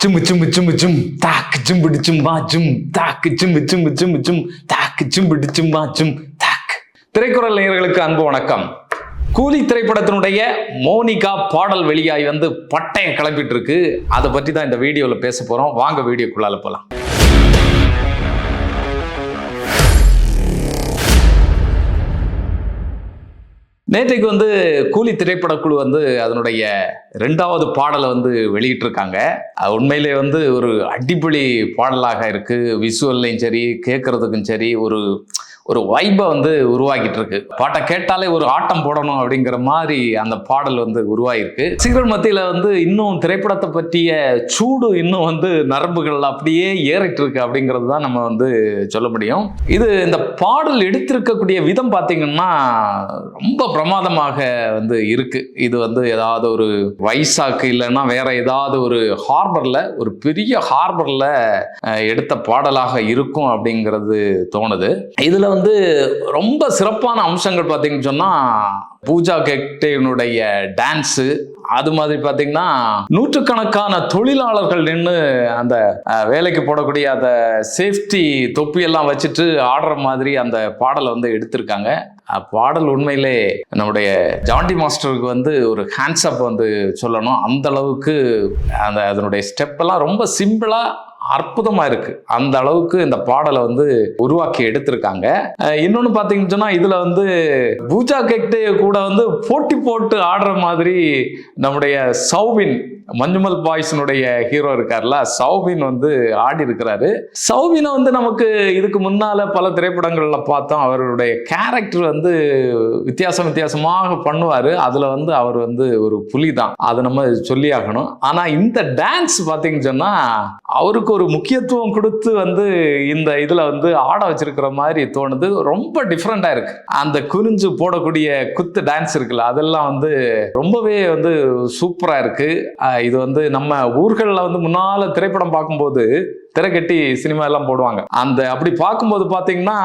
ஜும்பு ஜும்பு ஜும்பு ஜும் தாக்கு பிடிச்சும் ஜும்பா ஜும் தாக்கு ஜும்பு ஜும்பு ஜும்பு ஜும் தாக்கு ஜும்புடி ஜும்பா ஜும் தாக்கு. திரைக்குறள் நேயர்களுக்கு அன்பு வணக்கம். கூலி திரைப்படத்தினுடைய மோனிகா பாடல் வெளியாகி வந்து பட்டையை கிளப்பிட்டு இருக்கு. அதை பற்றி தான் இந்த வீடியோவில் பேச போகிறோம் வாங்க வீடியோக்குள்ளால போகலாம் நேற்றைக்கு வந்து கூலி திரைப்படக்குழு வந்து அதனுடைய ரெண்டாவது பாடலை வந்து வெளியிட்டிருக்காங்க. உண்மையிலே வந்து ஒரு அடிப்பொழி பாடலாக இருக்குது விசுவல்லையும் சரி கேட்குறதுக்கும் சரி ஒரு ஒரு வைப்பை வந்து உருவாக்கிட்டு இருக்கு பாட்டை கேட்டாலே ஒரு ஆட்டம் போடணும் அப்படிங்கிற மாதிரி அந்த பாடல் வந்து உருவாயிருக்கு சிங்கர் மத்தியில் வந்து இன்னும் திரைப்படத்தை பற்றிய சூடு இன்னும் வந்து நரம்புகள் அப்படியே ஏறிட்டு இருக்கு அப்படிங்கிறது தான் நம்ம வந்து சொல்ல முடியும். இது இந்த பாடல் எடுத்திருக்கக்கூடிய விதம் பார்த்தீங்கன்னா ரொம்ப பிரமாதமாக வந்து இருக்கு. இது வந்து ஏதாவது ஒரு வைசாக்கு இல்லைன்னா வேற ஏதாவது ஒரு ஹார்பர்ல ஒரு பெரிய ஹார்பர்ல எடுத்த பாடலாக இருக்கும் அப்படிங்கிறது தோணுது. இதுல வந்து ரொம்ப சிறப்பான அம்சங்கள் பார்த்தீங்கன்னு சொன்னா பூஜா கெக்டேனுடைய டான்ஸு அது மாதிரி பார்த்தீங்கன்னா நூற்றுக்கணக்கான தொழிலாளர்கள் நின்று அந்த வேலைக்கு போடக்கூடிய அந்த சேஃப்டி தொப்பியெல்லாம் வச்சுட்டு ஆடுற மாதிரி அந்த பாடலை வந்து எடுத்திருக்காங்க. பாடல் உண்மையிலே நம்முடைய ஜாண்டி மாஸ்டருக்கு வந்து ஒரு ஹேண்ட்ஸ்அப் வந்து சொல்லணும். அந்த அளவுக்கு அந்த அதனுடைய ஸ்டெப்பெல்லாம் ரொம்ப சிம்பிளாக அற்புதமா இருக்கு. அந்த அளவுக்கு இந்த பாடலை வந்து உருவாக்கி எடுத்திருக்காங்க. இன்னொன்று இன்னொன்னு சொன்னால் இதில் இதுல வந்து பூஜா கெக்டே கூட வந்து போட்டி போட்டு ஆடுற மாதிரி நம்முடைய சௌபின் மஞ்சுமல் பாய்ஸினுடைய ஹீரோ இருக்கார்ல சௌபின் வந்து ஆடி இருக்கிறாரு சௌபினை வந்து நமக்கு இதுக்கு முன்னால பல திரைப்படங்கள்ல பார்த்தோம். அவருடைய கேரக்டர் வந்து வித்தியாசம் வித்தியாசமாக பண்ணுவாரு. அதுல வந்து அவர் வந்து ஒரு புலி தான் அதை நம்ம சொல்லி ஆகணும். ஆனா இந்த டான்ஸ் பாத்தீங்கன்னு சொன்னா அவருக்கு ஒரு ஒரு முக்கியத்துவம் கொடுத்து வந்து இந்த இதில் வந்து ஆட வச்சிருக்கிற மாதிரி தோணுது. ரொம்ப டிஃப்ரெண்ட்டாக இருக்கு. அந்த குறிஞ்சு போடக்கூடிய குத்து டான்ஸ் இருக்குல்ல அதெல்லாம் வந்து ரொம்பவே வந்து சூப்பராக இருக்கு. இது வந்து நம்ம ஊர்களில் வந்து முன்னால் திரைப்படம் பார்க்கும்போது திரைக்கட்டி சினிமா எல்லாம் போடுவாங்க. அந்த அப்படி பார்க்கும்போது பார்த்தீங்கன்னா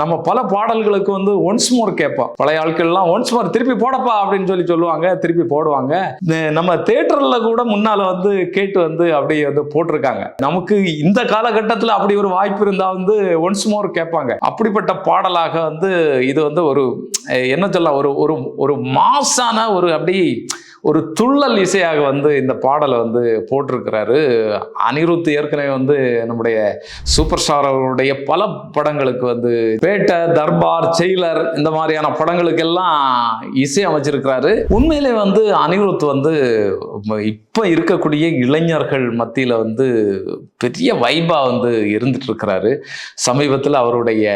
நம்ம பல பாடல்களுக்கு வந்து ஒன்ஸ் மோர் கேட்போம். பழைய ஆட்கள்லாம் ஒன்ஸ் மோர் திருப்பி போடப்பா அப்படின்னு சொல்லி சொல்லுவாங்க திருப்பி போடுவாங்க. நம்ம தேட்டர்ல கூட முன்னால வந்து கேட்டு வந்து அப்படியே வந்து போட்டிருக்காங்க. நமக்கு இந்த காலகட்டத்தில் அப்படி ஒரு வாய்ப்பு இருந்தா வந்து ஒன்ஸ் மோர் கேட்பாங்க. அப்படிப்பட்ட பாடலாக வந்து இது வந்து ஒரு என்ன சொல்ல ஒரு ஒரு ஒரு மாசான ஒரு அப்படி ஒரு துள்ளல் இசையாக வந்து இந்த பாடலை வந்து போட்டிருக்கிறாரு. அனிருத் ஏற்கனவே வந்து நம்முடைய சூப்பர் ஸ்டார் அவருடைய பல படங்களுக்கு வந்து பேட்டை தர்பார் செயலர் இந்த மாதிரியான படங்களுக்கெல்லாம் இசை அமைச்சிருக்கிறாரு. உண்மையிலே வந்து அனிருத் வந்து இப்போ இருக்கக்கூடிய இளைஞர்கள் மத்தியில் வந்து பெரிய வைபா வந்து இருந்துட்டு இருக்கிறாரு. சமீபத்தில் அவருடைய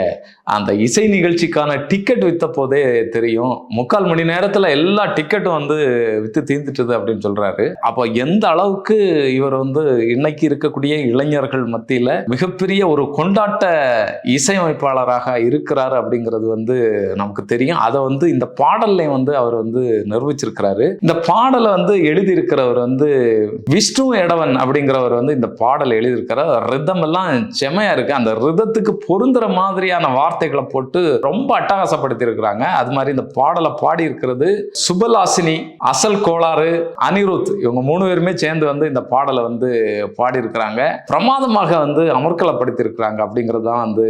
அந்த இசை நிகழ்ச்சிக்கான டிக்கெட் வித்த போதே தெரியும். முக்கால் மணி நேரத்தில் எல்லா டிக்கெட்டும் வந்து வித்து தீர்ந்துட்டுது அப்படின்னு சொல்றாரு. அப்போ எந்த அளவுக்கு இவர் வந்து இன்னைக்கு இருக்கக்கூடிய இளைஞர்கள் மத்தியில் மிகப்பெரிய ஒரு கொண்டாட்ட இசையமைப்பாளராக இருக்கிறார் அப்படிங்கிறது வந்து நமக்கு தெரியும். அதை வந்து இந்த பாடல்லையும் வந்து அவர் வந்து நிரூபிச்சிருக்கிறாரு. இந்த பாடலை வந்து எழுதியிருக்கிறவர் வந்து விஷ்ணு எடவன் அப்படிங்கிறவர் வந்து இந்த பாடல் எழுதியிருக்கிறார். ரிதம் எல்லாம் செமையா இருக்கு. அந்த ரிதத்துக்கு பொருந்துற மாதிரியான வார்த்தை வார்த்தைகளை போட்டு ரொம்ப அட்டகாசப்படுத்தி இருக்கிறாங்க அது மாதிரி இந்த பாடலை பாடி இருக்கிறது சுபலாசினி அசல் கோளாறு அனிருத் இவங்க மூணு பேருமே சேர்ந்து வந்து இந்த பாடலை வந்து பாடி இருக்கிறாங்க பிரமாதமாக வந்து அமர்க்கலப்படுத்தி இருக்கிறாங்க அப்படிங்கிறது தான் வந்து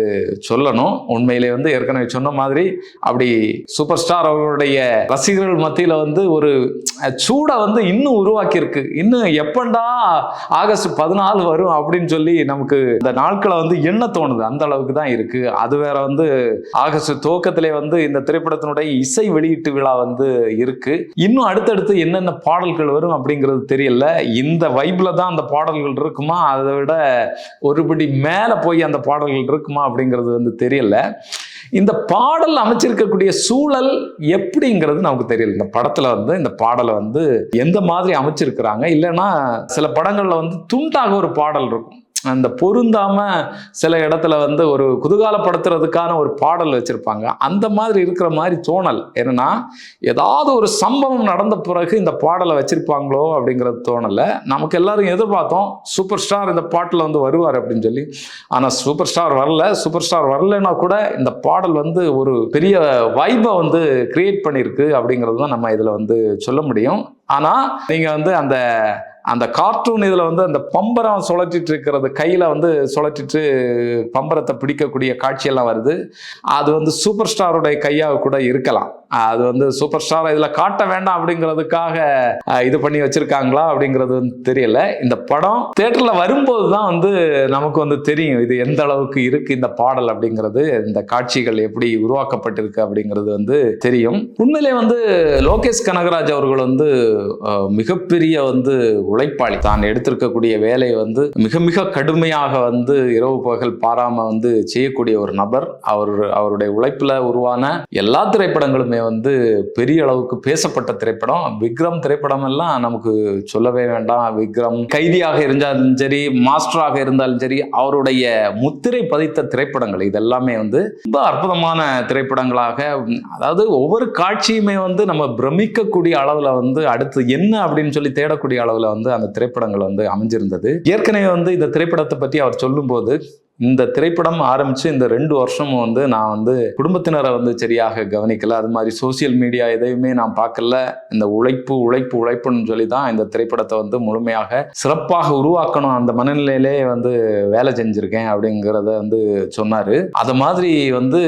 சொல்லணும். உண்மையிலே வந்து ஏற்கனவே சொன்ன மாதிரி அப்படி சூப்பர் ஸ்டார் அவர்களுடைய ரசிகர்கள் மத்தியில் வந்து ஒரு சூடை வந்து இன்னும் உருவாக்கி இருக்கு இன்னும் எப்பண்டா ஆகஸ்ட் பதினாலு வரும் அப்படின்னு சொல்லி நமக்கு இந்த நாட்களை வந்து என்ன தோணுது. அந்த அளவுக்கு தான் இருக்கு. அது வேற வந்து வந்து ஆகஸ்ட் துவக்கத்திலே வந்து இந்த திரைப்படத்தினுடைய இசை வெளியீட்டு விழா வந்து இருக்கு. இன்னும் அடுத்தடுத்து என்னென்ன பாடல்கள் வரும் அப்படிங்கிறது தெரியல. இந்த வைப்ல தான் அந்த பாடல்கள் இருக்குமா? அதை விட ஒருபடி மேல போய் அந்த பாடல்கள் இருக்குமா அப்படிங்கிறது வந்து தெரியல. இந்த பாடல் அமைச்சிருக்கக்கூடிய சூழல் எப்படிங்கிறது நமக்கு தெரியல. இந்த படத்துல வந்து இந்த பாடலை வந்து எந்த மாதிரி அமைச்சிருக்கிறாங்க? இல்லைன்னா சில படங்கள்ல வந்து துண்டாக ஒரு பாடல் இருக்கும். அந்த பொருந்தாம சில இடத்துல வந்து ஒரு குதூகாலப்படுத்துறதுக்கான ஒரு பாடல் வச்சிருப்பாங்க. அந்த மாதிரி இருக்கிற மாதிரி தோணல். என்னன்னா ஏதாவது ஒரு சம்பவம் நடந்த பிறகு இந்த பாடலை வச்சிருப்பாங்களோ அப்படிங்கிறது தோணலை. நமக்கு எல்லாரும் எதிர்பார்த்தோம் சூப்பர் ஸ்டார் இந்த பாட்டில் வந்து வருவார் அப்படின்னு சொல்லி. ஆனால் சூப்பர் ஸ்டார் வரல சூப்பர் ஸ்டார் வரலன்னா கூட இந்த பாடல் வந்து ஒரு பெரிய வைபை வந்து கிரியேட் பண்ணியிருக்கு அப்படிங்கிறது தான் நம்ம இதில் வந்து சொல்ல முடியும். ஆனால் நீங்கள் வந்து அந்த அந்த கார்ட்டூன் இதில் வந்து அந்த பம்பரம் சுழற்றிட்டு இருக்கிறது கையில் வந்து சுழற்றிட்டு பம்பரத்தை பிடிக்கக்கூடிய காட்சியெல்லாம் வருது. அது வந்து சூப்பர் ஸ்டாருடைய கையாக கூட இருக்கலாம். அது வந்து சூப்பர் ஸ்டார் இதில் காட்ட வேண்டாம் அப்படிங்கிறதுக்காக இது பண்ணி வச்சுருக்காங்களா அப்படிங்கிறது வந்து தெரியல. இந்த படம் தேட்டரில் வரும்போது தான் வந்து நமக்கு வந்து தெரியும் இது எந்த அளவுக்கு இருக்குது இந்த பாடல் அப்படிங்கிறது இந்த காட்சிகள் எப்படி உருவாக்கப்பட்டிருக்கு அப்படிங்கிறது வந்து தெரியும். உண்மையிலே வந்து லோகேஷ் கனகராஜ் அவர்கள் வந்து மிகப்பெரிய வந்து உழைப்பாளி. தான் எடுத்திருக்கக்கூடிய வேலையை வந்து மிக மிக கடுமையாக வந்து இரவு பகல் பாராமல் வந்து செய்யக்கூடிய ஒரு நபர். அவர் அவருடைய உழைப்பில் உருவான எல்லா திரைப்படங்களுமே வந்து பெரிய அளவுக்கு பேசப்பட்ட திரைப்படம். விக்ரம் திரைப்படம் எல்லாம் நமக்கு சொல்லவே வேண்டாம். விக்ரம் கைதியாக இருந்தாலும் சரி மாஸ்டராக இருந்தாலும் சரி அவருடைய முத்திரை பதித்த திரைப்படங்கள். இதெல்லாமே வந்து ரொம்ப அற்புதமான திரைப்படங்களாக அதாவது ஒவ்வொரு காட்சியுமே வந்து நம்ம பிரமிக்கக்கூடிய அளவில் வந்து அடுத்து என்ன அப்படின்னு சொல்லி தேடக்கூடிய அளவில் வந்து அந்த திரைப்படங்கள் வந்து அமைஞ்சிருந்தது. ஏற்கனவே வந்து இந்த திரைப்படத்தை பற்றி அவர் சொல்லும்போது இந்த திரைப்படம் ஆரம்பிச்சு இந்த ரெண்டு வருஷமும் வந்து நான் வந்து குடும்பத்தினரை வந்து சரியாக கவனிக்கல. அது மாதிரி சோசியல் மீடியா எதையுமே நான் பார்க்கல. இந்த உழைப்பு உழைப்பு உழைப்புன்னு சொல்லி தான் இந்த திரைப்படத்தை வந்து முழுமையாக சிறப்பாக உருவாக்கணும். அந்த மனநிலையிலே வந்து வேலை செஞ்சிருக்கேன் அப்படிங்கிறத வந்து சொன்னாரு. அது மாதிரி வந்து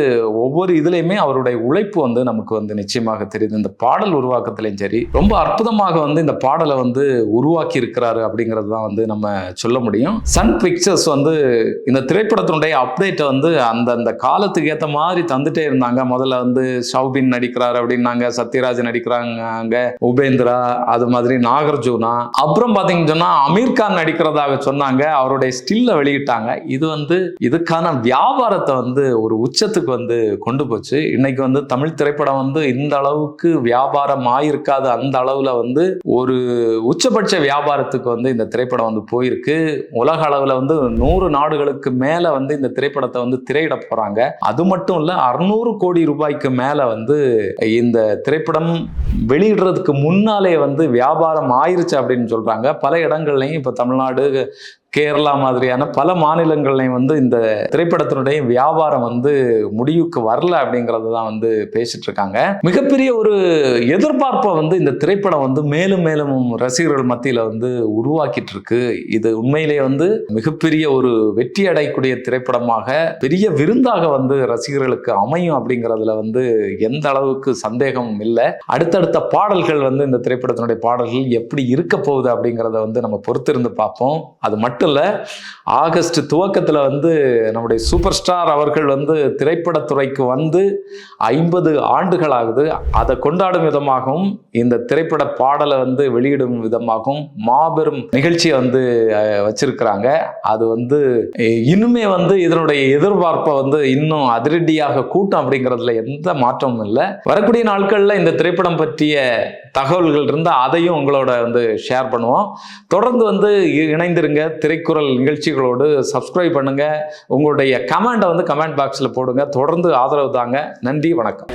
ஒவ்வொரு இதுலையுமே அவருடைய உழைப்பு வந்து நமக்கு வந்து நிச்சயமாக தெரியுது. இந்த பாடல் உருவாக்கத்திலையும் சரி ரொம்ப அற்புதமாக வந்து இந்த பாடலை வந்து உருவாக்கி இருக்கிறாரு அப்படிங்கிறது தான் வந்து நம்ம சொல்ல முடியும். சன் பிக்சர்ஸ் வந்து இந்த திரைப்படத்தினுடைய அப்டேட்டை வந்து அந்த அந்த காலத்துக்கு ஏற்ற மாதிரி தந்துட்டே இருந்தாங்க. முதல்ல வந்து ஷவுபின் நடிக்கிறார் அப்படின்னாங்க சத்யராஜ் நடிக்கிறாங்க உபேந்திரா அது மாதிரி நாகார்ஜுனா. அப்புறம் பார்த்தீங்கன்னு சொன்னா அமீர் கான் நடிக்கிறதாக சொன்னாங்க. அவருடைய ஸ்டில்ல வெளியிட்டாங்க. இது வந்து இதுக்கான வியாபாரத்தை வந்து ஒரு உச்சத்துக்கு வந்து கொண்டு போச்சு. இன்னைக்கு வந்து தமிழ் திரைப்படம் வந்து இந்த அளவுக்கு வியாபாரம் ஆயிருக்காது அந்த அளவுல வந்து ஒரு உச்சபட்ச வியாபாரத்துக்கு வந்து இந்த திரைப்படம் வந்து போயிருக்கு. உலக அளவுல வந்து நூறு நாடுகளுக்கு மேல் மேல வந்து இந்த திரைப்படத்தை வந்து திரையிட போறாங்க. அது மட்டும் இல்ல அறுநூறு கோடி ரூபாய்க்கு மேல வந்து இந்த திரைப்படம் வெளியிடுறதுக்கு முன்னாலே வந்து வியாபாரம் ஆயிருச்சு அப்படின்னு சொல்றாங்க. பல இடங்கள்லையும் இப்ப தமிழ்நாடு கேரளா மாதிரியான பல மாநிலங்கள்லையும் வந்து இந்த திரைப்படத்தினுடைய வியாபாரம் வந்து முடிவுக்கு வரல அப்படிங்கிறது தான் வந்து பேசிட்டு இருக்காங்க. மிகப்பெரிய ஒரு எதிர்பார்ப்பை வந்து இந்த திரைப்படம் வந்து மேலும் மேலும் ரசிகர்கள் மத்தியில் வந்து உருவாக்கிட்டு இருக்கு. இது உண்மையிலேயே வந்து மிகப்பெரிய ஒரு வெற்றி அடையக்கூடிய திரைப்படமாக பெரிய விருந்தாக வந்து ரசிகர்களுக்கு அமையும் அப்படிங்கிறதுல வந்து எந்த அளவுக்கு சந்தேகமும் இல்லை. அடுத்தடுத்த பாடல்கள் வந்து இந்த திரைப்படத்தினுடைய பாடல்கள் எப்படி இருக்க போகுது அப்படிங்கிறத வந்து நம்ம பொறுத்திருந்து பார்ப்போம். அது மட்டும் இல்ல ஆகஸ்ட் துவக்கத்தில் வந்து நம்முடைய சூப்பர் ஸ்டார் அவர்கள் வந்து திரைப்படத்துறைக்கு வந்து ஐம்பது ஆண்டுகள் ஆகுது அதை கொண்டாடும் விதமாகவும் இந்த திரைப்பட பாடலை வந்து வெளியிடும் விதமாகவும் மாபெரும் நிகழ்ச்சியை வந்து வச்சிருக்கிறாங்க. அது வந்து இன்னுமே வந்து இதனுடைய எதிர்பார்ப்பை வந்து இன்னும் அதிரடியாக கூட்டம் அப்படிங்கிறதுல எந்த மாற்றமும் இல்லை. வரக்கூடிய நாட்களில் இந்த திரைப்படம் பற்றிய தகவல்கள் இருந்தால் அதையும் உங்களோட வந்து ஷேர் பண்ணுவோம். தொடர்ந்து வந்து இணைந்திருங்க. திரை திரைக்குறள் நிகழ்ச்சிகளோடு சப்ஸ்கிரைப் பண்ணுங்க. உங்களுடைய கமெண்ட்டை வந்து கமெண்ட் பாக்ஸில் போடுங்க. தொடர்ந்து ஆதரவு தாங்க. நன்றி வணக்கம்.